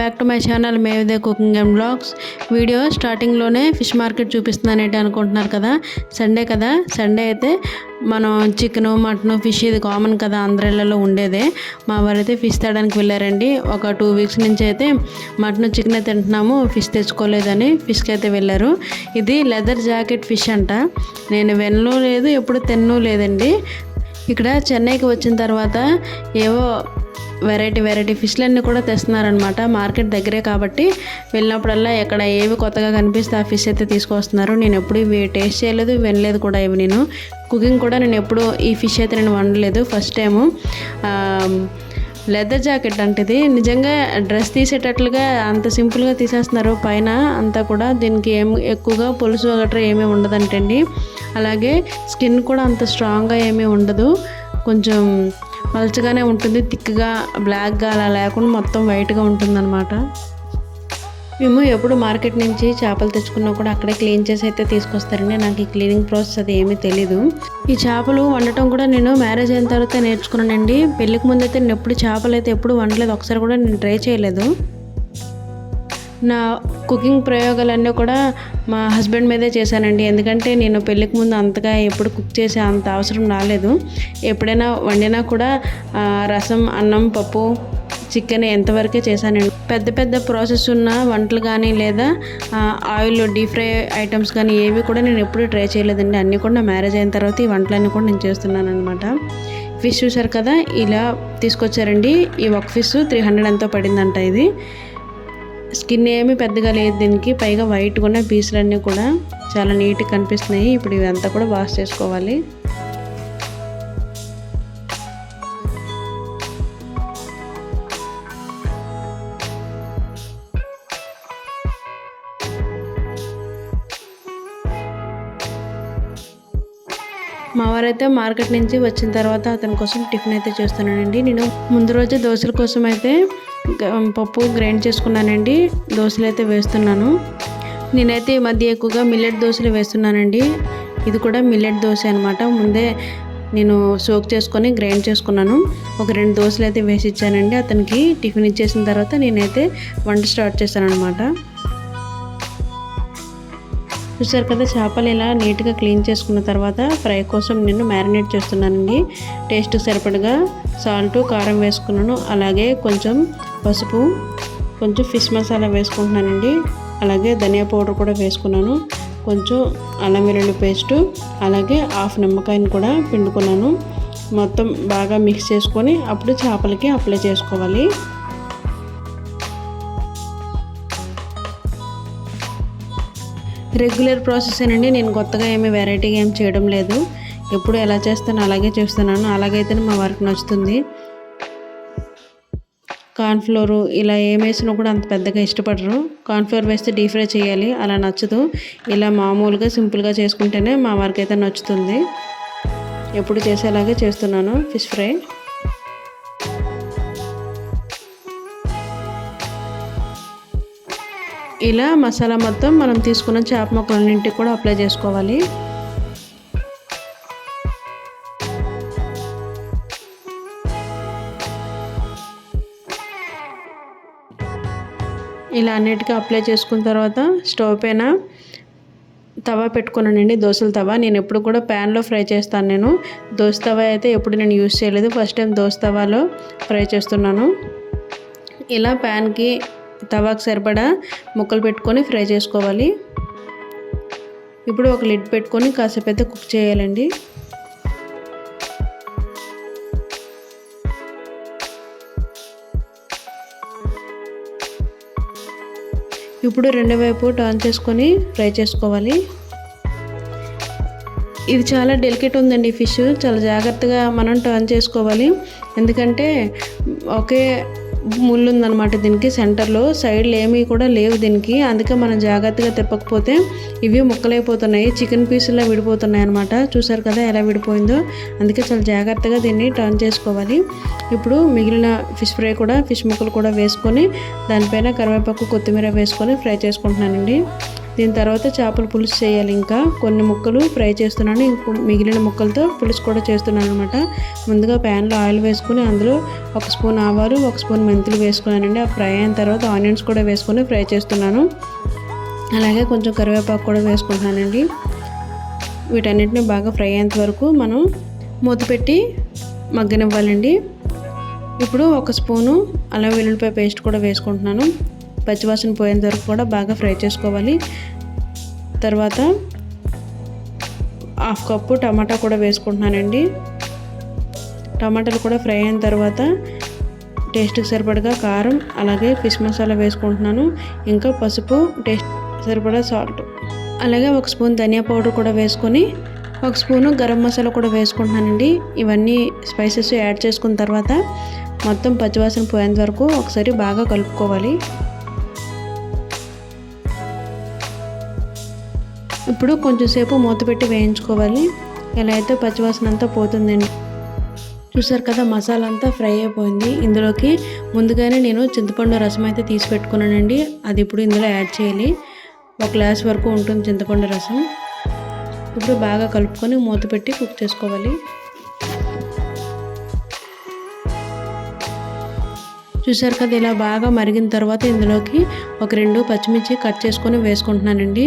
Back to my channel మేవిదే cooking and blogs video స్టార్టింగ్లోనే fish market చూపిస్తున్నానేంటి అనుకుంటున్నారు కదా? సండే కదా? సండే అయితే మనం చికెన్ మటన్ ఫిష్ ఇది కామన్ కదా అందరిళ్ళలో ఉండేదే. మా వారైతే ఫిష్ తేడానికి వెళ్ళారండి. ఒక టూ వీక్స్ నుంచి అయితే మటన్ చికెన్ తింటున్నాము. ఫిష్ తెచ్చుకోలేదని ఫిష్కి అయితే వెళ్ళారు. ఇది లెదర్ జాకెట్ ఫిష్ అంట. నేను వెన్ను లేదు ఎప్పుడు తిన్ను లేదండి. ఇక్కడ చెన్నైకి వచ్చిన తర్వాత ఏవో వెరైటీ వెరైటీ ఫిష్లన్నీ కూడా తెస్తున్నారనమాట మార్కెట్ దగ్గరే కాబట్టి వెళ్ళినప్పుడల్లా ఎక్కడ ఏవి కొత్తగా కనిపిస్తే ఆ ఫిష్ అయితే తీసుకొస్తున్నారు నేను ఎప్పుడు ఇవి టేస్ట్ చేయలేదు వినలేదు కూడా ఇవి నేను. కుకింగ్ కూడా నేను ఎప్పుడు ఈ ఫిష్ అయితే నేను వండలేదు ఫస్ట్ టైము. లెదర్ జాకెట్ అంటే నిజంగా డ్రెస్ తీసేటట్లుగా అంత సింపుల్గా తీసేస్తున్నారు. పైన అంతా కూడా దీనికి ఏం ఎక్కువగా పులుసు గట్రా ఏమీ ఉండదంటండి. అలాగే స్కిన్ కూడా అంత స్ట్రాంగ్గా ఏమీ ఉండదు. కొంచెం మలచగానే ఉంటుంది. థిక్గా బ్లాక్గా అలా లేకుండా మొత్తం వైట్గా ఉంటుందన్నమాట. మేము ఎప్పుడు మార్కెట్ నుంచి చేపలు తెచ్చుకున్నా కూడా అక్కడే క్లీన్ చేసి అయితే తీసుకొస్తారండి. నాకు ఈ క్లీనింగ్ ప్రాసెస్ అది ఏమీ తెలీదు. ఈ చేపలు వండటం కూడా నేను మ్యారేజ్ అయిన తర్వాత నేర్చుకున్నానండి. పెళ్ళికి ముందు అయితే నేను ఎప్పుడు చేపలు అయితే ఎప్పుడు వండలేదు. ఒకసారి కూడా నేను ట్రై చేయలేదు. నా కుకింగ్ ప్రయోగాలన్నీ కూడా మా హస్బెండ్ మీదే చేశానండి. ఎందుకంటే నేను పెళ్ళికి ముందు అంతగా ఎప్పుడు కుక్ చేసే అంత అవసరం రాలేదు. ఎప్పుడైనా వండినా కూడా రసం అన్నం పప్పు చికెన్ ఎంతవరకే చేశానండి. పెద్ద పెద్ద ప్రాసెస్ ఉన్న వంటలు కానీ లేదా ఆయిల్ డీప్ ఫ్రై ఐటమ్స్ కానీ ఏవి కూడా నేను ఎప్పుడు ట్రై చేయలేదండి. అన్నీ కూడా నా మ్యారేజ్ అయిన తర్వాత ఈ వంటలన్నీ కూడా నేను చేస్తున్నాను అనమాట ఫిష్ చూసారు కదా ఇలా తీసుకొచ్చారండి. ఈ ఒక ఫిష్ త్రీ హండ్రెడ్ ఎంతో పడిందంట ఇది. స్కిన్ ఏమీ పెద్దగా లేదు దీనికి. పైగా వైట్గా ఉన్న పీసులన్నీ కూడా చాలా నీట్గా కనిపిస్తున్నాయి. ఇప్పుడు ఇవంతా కూడా వాష్ చేసుకోవాలి. మా అయితే మార్కెట్ నుంచి వచ్చిన తర్వాత అతని కోసం టిఫిన్ అయితే చేస్తున్నానండి. నేను ముందు రోజు దోశల కోసం అయితే పప్పు గ్రైండ్ చేసుకున్నానండి. దోశలు అయితే వేస్తున్నాను. నేనైతే ఈ మధ్య ఎక్కువగా మిల్లెట్ దోశలు వేస్తున్నానండి. ఇది కూడా మిల్లెట్ దోశ అనమాట ముందే నేను సోక్ చేసుకొని గ్రైండ్ చేసుకున్నాను. ఒక రెండు దోశలు అయితే వేసి ఇచ్చానండి. అతనికి టిఫిన్ ఇచ్చేసిన తర్వాత నేనైతే వంట స్టార్ట్ చేశాను అనమాట చూసారు కదా చేపలు ఇలా నీట్గా క్లీన్ చేసుకున్న తర్వాత ఫ్రై కోసం నేను మ్యారినేట్ చేస్తున్నానండి. టేస్ట్ సరిపడగా సాల్ట్ కారం వేసుకున్నాను. అలాగే కొంచెం పసుపు కొంచెం ఫిష్ మసాలా వేసుకుంటున్నానండి. అలాగే ధనియా పౌడర్ కూడా వేసుకున్నాను. కొంచెం అల్లం వెల్లుల్లి పేస్టు అలాగే హాఫ్ నిమ్మకాయని కూడా పిండుకున్నాను. మొత్తం బాగా మిక్స్ చేసుకొని అప్పుడు చేపలకి అప్లై చేసుకోవాలి. రెగ్యులర్ ప్రాసెస్ అండి నేను కొత్తగా ఏమీ వెరైటీగా ఏం చేయడం లేదు. ఎప్పుడు ఎలా చేస్తానో అలాగే చేస్తున్నాను. అలాగైతేనే మా వర్క్ నచ్చుతుంది. కార్న్ఫ్లోరు ఇలా ఏం వేసినా కూడా అంత పెద్దగా ఇష్టపడరు. కార్న్ఫ్లోర్ వేస్తే డీప్ ఫ్రై చేయాలి. అలా నచ్చదు. ఇలా మామూలుగా సింపుల్గా చేసుకుంటేనే మా వారికి అయితే నచ్చుతుంది. ఎప్పుడు చేసేలాగే చేస్తున్నాను. ఫిష్ ఫ్రై ఇలా మసాలా మొత్తం మనం తీసుకున్న చేప ముక్కలన్నింటికి కూడా అప్లై చేసుకోవాలి. ఇలా అన్నిటికీ అప్లై చేసుకున్న తర్వాత స్టవ్ పైన తవా పెట్టుకున్నానండి దోశల తవా. నేను ఎప్పుడు కూడా ప్యాన్లో ఫ్రై చేస్తాను నేను. దోశ తవా అయితే ఎప్పుడు నేను యూస్ చేయలేదు. ఫస్ట్ టైం దోశ తవాలో ఫ్రై చేస్తున్నాను. ఇలా ప్యాన్కి తవాకు సరిపడా ముక్కలు పెట్టుకొని ఫ్రై చేసుకోవాలి. ఇప్పుడు ఒక లిడ్ పెట్టుకొని కాసేపు అయితే కుక్ చేయాలండి. ఇప్పుడు రెండు వైపు టర్న్ చేసుకొని ఫ్రై చేసుకోవాలి. ఇది చాలా డెలికేట్ ఉందండి ఫిష్ చాలా జాగ్రత్తగా మనం టర్న్ చేసుకోవాలి. ఎందుకంటే ఒకే ముళ్ళు ఉందన్నమాట దీనికి సెంటర్లో. సైడ్లు ఏమీ కూడా లేవు దీనికి. అందుకే మనం జాగ్రత్తగా తిప్పకపోతే ఇవి ముక్కలైపోతున్నాయి చికెన్ పీసులా విడిపోతున్నాయి అనమాట చూసారు కదా ఎలా విడిపోయిందో? అందుకే చాలా జాగ్రత్తగా దీన్ని టర్న్ చేసుకోవాలి. ఇప్పుడు మిగిలిన ఫిష్ ఫ్రై కూడా ఫిష్ ముక్కలు కూడా వేసుకొని దానిపైన కరివేపాకు కొత్తిమీర వేసుకొని ఫ్రై చేసుకుంటున్నానండి. దీని తర్వాత చేపల పులుసు చేయాలి ఇంకా. కొన్ని ముక్కలు ఫ్రై చేస్తున్నాను. ఇంకో మిగిలిన ముక్కలతో పులుసు కూడా చేస్తున్నాను అనమాట ముందుగా ప్యాన్లో ఆయిల్ వేసుకుని అందులో ఒక స్పూన్ ఆవాలు ఒక స్పూన్ మెంతులు వేసుకున్నానండి. ఆ ఫ్రై అయిన తర్వాత ఆనియన్స్ కూడా వేసుకొని ఫ్రై చేస్తున్నాను. అలాగే కొంచెం కరివేపాకు కూడా వేసుకుంటున్నానండి. వీటన్నిటిని బాగా ఫ్రై అయ్యేంత వరకు మనం మూత పెట్టి మగ్గనివ్వాలండి. ఇప్పుడు ఒక స్పూను అల్లం వెల్లుల్లిపాయ పేస్ట్ కూడా వేసుకుంటున్నాను. పచ్చివాసన పోయేంత వరకు కూడా బాగా ఫ్రై చేసుకోవాలి. తర్వాత హాఫ్ కప్పు టమాటా కూడా వేసుకుంటున్నానండి. టమాటాలు కూడా ఫ్రై అయిన తర్వాత టేస్ట్కి సరిపడగా కారం అలాగే ఫిష్ మసాలా వేసుకుంటున్నాను. ఇంకా పసుపు టేస్ట్ సరిపడా సాల్ట్. అలాగే ఒక స్పూన్ ధనియా పౌడర్ కూడా వేసుకొని ఒక స్పూను గరం మసాలా కూడా వేసుకుంటున్నానండి. ఇవన్నీ స్పైసెస్ యాడ్ చేసుకున్న తర్వాత మొత్తం పచ్చివాసన పోయేంత వరకు ఒకసారి బాగా కలుపుకోవాలి. ఇప్పుడు కొంచెం సేపు మూత పెట్టి వేయించుకోవాలి. ఎలా అయితే పచ్చివాసన అంతా పోతుందండి చూసారు కదా మసాలా అంతా ఫ్రై అయిపోయింది. ఇందులోకి ముందుగానే నేను చింతపండు రసం అయితే తీసి పెట్టుకున్నానండి. అది ఇప్పుడు ఇందులో యాడ్ చేయాలి. ఒక గ్లాస్ వరకు ఉంటుంది చింతపండు రసం. ఇప్పుడు బాగా కలుపుకొని మూత పెట్టి కుక్ చేసుకోవాలి. చూసారు కదా ఇలా బాగా మరిగిన తర్వాత ఇందులోకి ఒక రెండు పచ్చిమిర్చి కట్ చేసుకొని వేసుకుంటున్నానండి.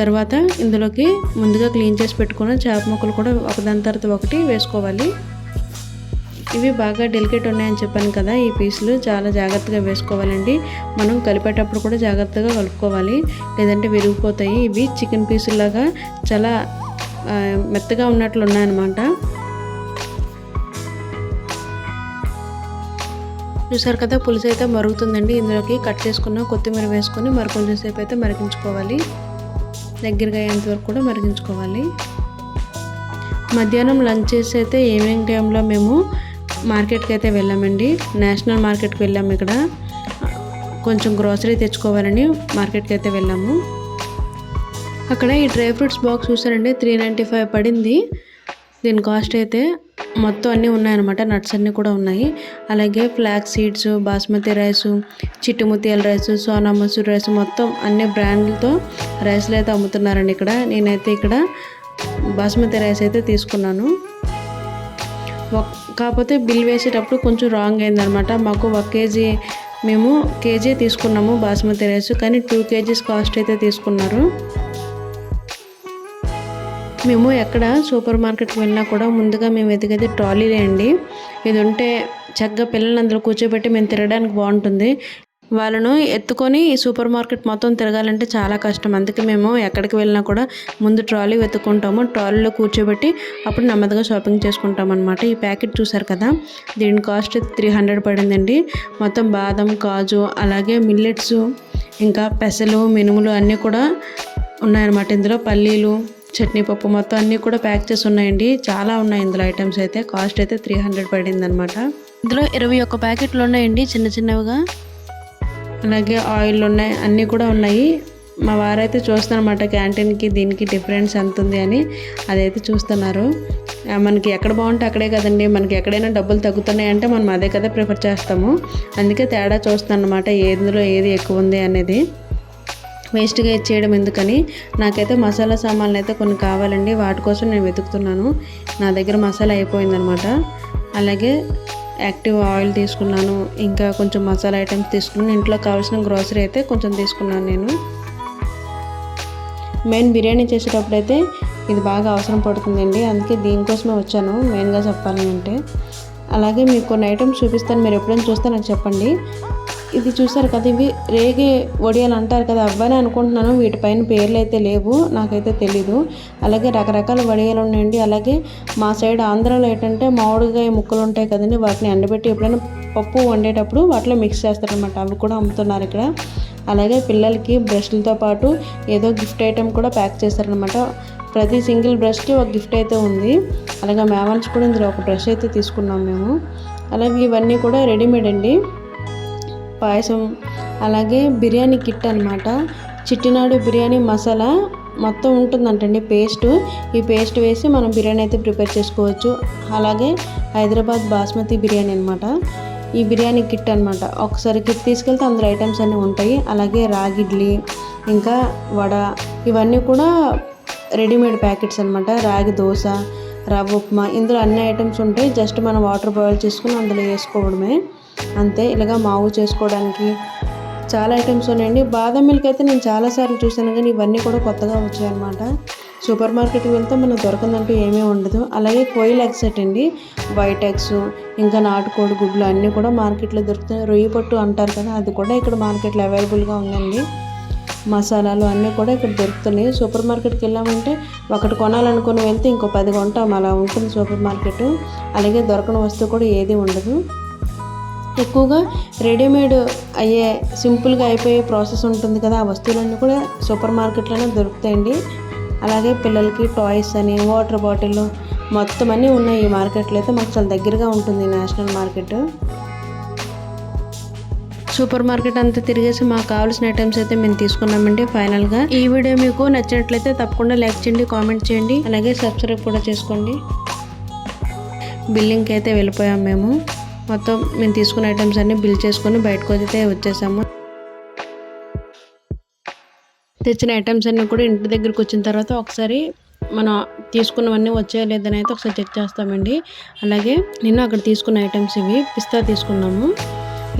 తర్వాత ఇందులోకి ముందుగా క్లీన్ చేసి పెట్టుకున్న చేప ముక్కలు కూడా ఒకదాని తర్వాత ఒకటి వేసుకోవాలి. ఇవి బాగా డెలికేట్ ఉన్నాయని చెప్పాను కదా ఈ పీసులు చాలా జాగ్రత్తగా వేసుకోవాలండి. మనం కలిపేటప్పుడు కూడా జాగ్రత్తగా కలుపుకోవాలి. లేదంటే విరిగిపోతాయి. ఇవి చికెన్ పీసులాగా చాలా మెత్తగా ఉన్నట్లు ఉన్నాయన్నమాట చూసారు కదా పులుసు అయితే మరుగుతుందండి. ఇందులోకి కట్ చేసుకున్న కొత్తిమీర వేసుకొని మరి కొంచెం సేపు అయితే మరిగించుకోవాలి. దగ్గరగా అయ్యేంత వరకు కూడా మరిగించుకోవాలి. మధ్యాహ్నం లంచ్ చేసి అయితే ఈవినింగ్ టైంలో మేము మార్కెట్కి అయితే వెళ్ళామండి. నేషనల్ మార్కెట్కి వెళ్ళాము ఇక్కడ. కొంచెం గ్రోసరీ తెచ్చుకోవాలని మార్కెట్కి అయితే వెళ్ళాము. అక్కడ ఈ డ్రై ఫ్రూట్స్ బాక్స్ చూసారండి త్రీ నైంటీ ఫైవ్ పడింది. దీని కాస్ట్ అయితే మొత్తం అన్నీ ఉన్నాయన్నమాట. నట్స్ అన్నీ కూడా ఉన్నాయి. అలాగే ఫ్లాక్ సీడ్స్ బాస్మతి రైస్ చిట్టుముత్యాల రైస్ సోనా మసూర్ రైస్ మొత్తం అన్ని బ్రాండ్లతో రైస్లు అయితే అమ్ముతున్నారండి ఇక్కడ. నేనైతే ఇక్కడ బాస్మతి రైస్ అయితే తీసుకున్నాను. కాకపోతే బిల్ వేసేటప్పుడు కొంచెం రాంగ్ అయిందనమాట మాకు ఒక కేజీ మేము కేజీ తీసుకున్నాము బాస్మతి రైస్ కానీ టూ కేజీస్ కాస్ట్ అయితే తీసుకున్నారు. మేము ఎక్కడ సూపర్ మార్కెట్కి వెళ్ళినా కూడా ముందుగా మేము ఎదిగేది ట్రాలీలే అండి. ఇది ఉంటే చక్కగా పిల్లల్ని అందులో కూర్చోబెట్టి మేము తిరగడానికి బాగుంటుంది. వాళ్ళను ఎత్తుకొని ఈ సూపర్ మార్కెట్ మొత్తం తిరగాలంటే చాలా కష్టం. అందుకే మేము ఎక్కడికి వెళ్ళినా కూడా ముందు ట్రాలీ వెతుక్కుంటాము. ట్రాలీలో కూర్చోబెట్టి అప్పుడు నెమ్మదిగా షాపింగ్ చేసుకుంటాం అనమాట ఈ ప్యాకెట్ చూసారు కదా? దీని కాస్ట్ త్రీ హండ్రెడ్ పడిందండి. మొత్తం బాదం కాజు అలాగే మిల్లెట్స్ ఇంకా పెసలు మినుములు అన్నీ కూడా ఉన్నాయన్నమాట. ఇందులో పల్లీలు చట్నీ పప్పు మొత్తం అన్నీ కూడా ప్యాక్ చేసి ఉన్నాయండి. చాలా ఉన్నాయి ఇందులో ఐటమ్స్ అయితే. కాస్ట్ అయితే త్రీ హండ్రెడ్ పడింది అనమాట ఇందులో ఇరవై ఒక్క ప్యాకెట్లు ఉన్నాయండి చిన్న చిన్నవిగా. అలాగే ఆయిల్ ఉన్నాయి అన్నీ కూడా ఉన్నాయి. మా వారైతే చూస్తారనమాట క్యాంటీన్కి దీనికి డిఫరెన్స్ ఎంత ఉంది అని. అదైతే చూస్తున్నారు. మనకి ఎక్కడ బాగుంటే అక్కడే కదండి. మనకి ఎక్కడైనా డబ్బులు తగ్గుతున్నాయి అంటే మనం అదే కదా ప్రిఫర్ చేస్తాము. అందుకే తేడా చూస్తాను అనమాట ఏదిలో ఏది ఎక్కువ ఉంది అనేది. వేస్ట్గా ఇచ్చేయడం ఎందుకని? నాకైతే మసాలా సామాన్లు అయితే కొన్ని కావాలండి. వాటి కోసం నేను వెతుకుతున్నాను. నా దగ్గర మసాలా అయిపోయిందనమాట. అలాగే యాక్టివ్ ఆయిల్ తీసుకున్నాను. ఇంకా కొంచెం మసాలా ఐటమ్స్ తీసుకున్నాను. ఇంట్లో కావాల్సిన గ్రోసరీ అయితే కొంచెం తీసుకున్నాను నేను. మెయిన్ బిర్యానీ చేసేటప్పుడు అయితే ఇది బాగా అవసరం పడుతుందండి. అందుకే దీనికోసమే వచ్చాను. మెయిన్గా చెప్పాలి అంటే అలాగే మీకు కొన్ని ఐటమ్స్ చూపిస్తాను. మీరు ఎప్పుడైనా చూస్తే నాకు చెప్పండి. ఇది చూసారు కదా ఇవి రేగే వడియాలు అంటారు కదా అవ్వని అనుకుంటున్నాను. వీటిపైన పేర్లు అయితే లేవు నాకైతే తెలీదు. అలాగే రకరకాల వడియాలు ఉన్నాయండి. అలాగే మా సైడ్ ఆంధ్రాలో ఏంటంటే మామిడికాయ ముక్కలు ఉంటాయి కదండి వాటిని ఎండబెట్టి ఎప్పుడైనా పప్పు వండేటప్పుడు వాటిలో మిక్స్ చేస్తారనమాట అవి కూడా అమ్ముతున్నారు ఇక్కడ. అలాగే పిల్లలకి బ్రష్లతో పాటు ఏదో గిఫ్ట్ ఐటెం కూడా ప్యాక్ చేస్తారనమాట ప్రతి సింగిల్ బ్రష్కి ఒక గిఫ్ట్ అయితే ఉంది. అలాగే మేమల్స్ కూడా ఇందులో ఒక బ్రష్ అయితే తీసుకున్నాం మేము. అలాగే ఇవన్నీ కూడా రెడీమేడ్ అండి. పాయసం అలాగే బిర్యానీ కిట్ అనమాట చిట్టినాడు బిర్యానీ మసాలా మొత్తం ఉంటుందంటండి పేస్ట్. ఈ పేస్ట్ వేసి మనం బిర్యానీ అయితే ప్రిపేర్ చేసుకోవచ్చు. అలాగే హైదరాబాద్ బాస్మతి బిర్యానీ అనమాట ఈ బిర్యానీ కిట్ అనమాట ఒకసారి కిట్ తీసుకెళ్తే అందులో ఐటమ్స్ అన్నీ ఉంటాయి. అలాగే రాగిడ్లీ ఇంకా వడ ఇవన్నీ కూడా రెడీమేడ్ ప్యాకెట్స్ అనమాట రాగి దోశ రవ్వ ఉప్మా ఇందులో అన్ని ఐటమ్స్ ఉంటాయి. జస్ట్ మనం వాటర్ బాయిల్ చేసుకుని అందులో వేసుకోవడమే. అంతే ఇలాగా మావు చేసుకోవడానికి చాలా ఐటమ్స్ ఉన్నాయండి. బాదం మిల్క్ అయితే నేను చాలాసార్లు చూసాను కానీ ఇవన్నీ కూడా కొత్తగా వచ్చాయన్నమాట. సూపర్ మార్కెట్కి వెళ్తే మనకు దొరకందంటూ ఏమీ ఉండదు. అలాగే కోయిల్ ఎగ్స్ అండి. వైట్ ఎగ్స్ ఇంకా నాటుకోడి గుడ్లు అన్నీ కూడా మార్కెట్లో దొరుకుతాయి. రొయ్యి పట్టు అంటారు కదా అది కూడా ఇక్కడ మార్కెట్లో అవైలబుల్గా ఉందండి. మసాలాలు అన్నీ కూడా ఇక్కడ దొరుకుతున్నాయి. సూపర్ మార్కెట్కి వెళ్ళామంటే ఒకటి కొనాలనుకుని వెళ్తే ఇంకో పది కొంటాం. అలా ఉంటుంది సూపర్ మార్కెట్ అలాగే దొరకని వస్తువు కూడా ఏది ఉండదు. ఎక్కువగా రెడీమేడ్ అయ్యే సింపుల్గా అయిపోయే ప్రాసెస్ ఉంటుంది కదా ఆ వస్తువులన్నీ కూడా సూపర్ మార్కెట్లోనే దొరుకుతాయండి. అలాగే పిల్లలకి టాయ్స్ అని వాటర్ బాటిల్ మొత్తం అన్నీ ఉన్నాయి ఈ మార్కెట్లో అయితే మాకు చాలా దగ్గరగా ఉంటుంది నేషనల్ మార్కెట్. సూపర్ మార్కెట్ అంతా తిరిగేసి మాకు కావాల్సిన ఐటమ్స్ అయితే మేము తీసుకున్నామండి ఫైనల్గా. ఈ వీడియో మీకు నచ్చినట్లయితే తప్పకుండా లైక్ చేయండి కామెంట్ చేయండి అలాగే సబ్స్క్రైబ్ కూడా చేసుకోండి. బిల్లింగ్కి అయితే వెళ్ళిపోయాం మేము. మొత్తం మేము తీసుకున్న ఐటమ్స్ అన్నీ బిల్ చేసుకొని బయటకు అయితే వచ్చేసాము. తెచ్చిన ఐటమ్స్ అన్నీ కూడా ఇంటి దగ్గరికి వచ్చిన తర్వాత ఒకసారి మనం తీసుకున్నవన్నీ వచ్చే లేదని అయితే ఒకసారి చెక్ చేస్తామండి. అలాగే నేను అక్కడ తీసుకున్న ఐటమ్స్ ఇవి పిస్తా తీసుకున్నాము.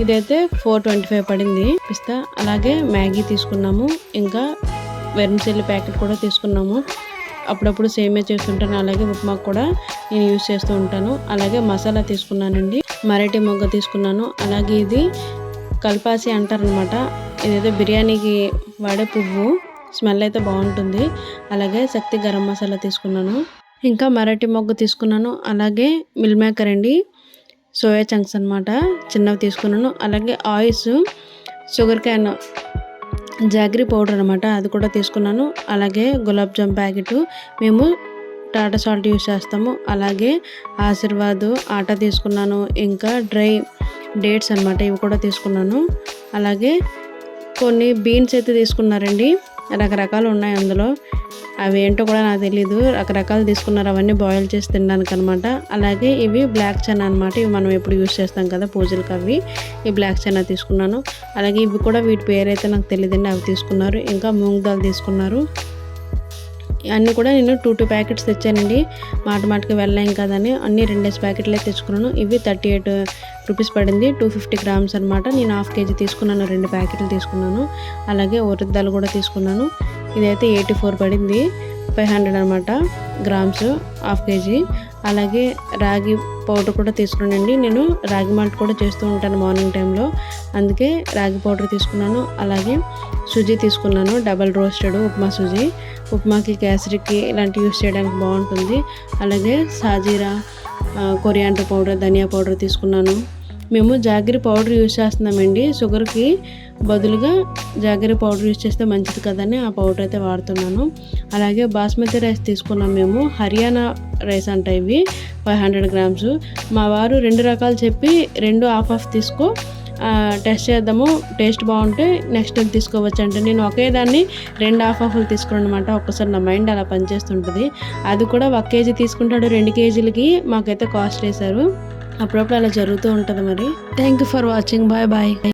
ఇదైతే ఫోర్ ట్వంటీ ఫైవ్ పడింది పిస్తా. అలాగే మ్యాగీ తీసుకున్నాము. ఇంకా వెర్మిసెల్లి ప్యాకెట్ కూడా తీసుకున్నాము. అప్పుడప్పుడు సేమే చేస్తుంటాను. అలాగే ఉప్మా కూడా నేను యూజ్ చేస్తూ ఉంటాను. అలాగే మసాలా తీసుకున్నానండి. మరాఠీ మొగ్గ తీసుకున్నాను. అలాగే ఇది కల్పాసి అంటారనమాట. ఇదైతే బిర్యానీకి వాడే పువ్వు. స్మెల్ అయితే బాగుంటుంది. అలాగే శక్తి గరం మసాలా తీసుకున్నాను. ఇంకా మరాఠీ మొగ్గ తీసుకున్నాను. అలాగే మిల్ మేకర్ అండి. సోయా చంక్స్ అనమాట. చిన్నవి తీసుకున్నాను. అలాగే oils sugar cane jaggery powder అనమాట. అది కూడా తీసుకున్నాను. అలాగే గులాబ్ జామ్ ప్యాకెట్. మేము టాటా సాల్ట్ యూస్ చేస్తాము. అలాగే ఆశీర్వాద్ ఆటా తీసుకున్నాను ఇంకా డ్రై డేట్స్ అనమాట ఇవి కూడా తీసుకున్నాను. అలాగే కొన్ని బీన్స్ అయితే తీసుకున్నారండి. రకరకాలు ఉన్నాయి అందులో. అవి ఏంటో కూడా నాకు తెలీదు. రకరకాలు తీసుకున్నారు. అవన్నీ బాయిల్ చేసి తినడానికి అనమాట అలాగే ఇవి బ్లాక్ చనా అనమాట ఇవి మనం ఎప్పుడు యూస్ చేస్తాం కదా పూజలకు అవి. ఈ బ్లాక్ చనా తీసుకున్నాను. అలాగే ఇవి కూడా వీటి పేరైతే నాకు తెలియదండి అవి తీసుకున్నారు. ఇంకా మూంగ్ దాల్ తీసుకున్నారు. అన్నీ కూడా నేను టూ టూ ప్యాకెట్స్ తెచ్చానండి. మాట మాటకి వెళ్ళాం కదని అన్నీ రెండేసి ప్యాకెట్లే తెచ్చుకున్నాను. ఇవి థర్టీ ఎయిట్ రూపీస్ పడింది. టూ ఫిఫ్టీ గ్రామ్స్ అనమాట నేను హాఫ్ కేజీ తీసుకున్నాను. రెండు ప్యాకెట్లు తీసుకున్నాను. అలాగే ఉరద్దాలు కూడా తీసుకున్నాను. ఇదైతే ఎయిటీ ఫోర్ పడింది. ఫైవ్ హండ్రెడ్ అనమాట గ్రామ్స్ హాఫ్ కేజీ అలాగే రాగి పౌడర్ కూడా తీసుకున్నానండి. నేను రాగి మాల్ట్ కూడా చేస్తూ ఉంటాను మార్నింగ్ టైంలో అందుకే రాగి పౌడర్ తీసుకున్నాను అలాగే సుజీ తీసుకున్నాను డబల్ రోస్టెడ్ ఉప్మా సుజీ. ఉప్మాకి కేసరికి ఇలాంటివి యూస్ చేయడానికి బాగుంటుంది. అలాగే సాజీరా కొరియాండర్ పౌడర్ ధనియా పౌడర్ తీసుకున్నాను. మేము జాగిరి పౌడర్ యూస్ చేస్తున్నామండి. షుగర్కి బదులుగా జాగిరి పౌడర్ యూస్ చేస్తే మంచిది కదని ఆ పౌడర్ అయితే వాడుతున్నాను. అలాగే బాస్మతి రైస్ తీసుకున్నాం మేము. హర్యానా రైస్ అంట ఇవి ఫైవ్ హండ్రెడ్ గ్రామ్స్. మా వారు రెండు రకాలు చెప్పి రెండు హాఫ్ హాఫ్ తీసుకో. టెస్ట్ చేద్దాము. టేస్ట్ బాగుంటే నెక్స్ట్ టైం తీసుకోవచ్చు అంటే నేను ఒకే దాన్ని రెండు హాఫ్ హాఫ్లు తీసుకున్నాను అనమాట ఒక్కసారి నా మైండ్ అలా పనిచేస్తుంటుంది. అది కూడా ఒక కేజీ తీసుకుంటాడు రెండు కేజీలకి. మాకైతే కాస్ట్ వేశారు. అప్పుడప్పుడు అలా జరుగుతూ ఉంటుంది మరి. Thank you for watching bye bye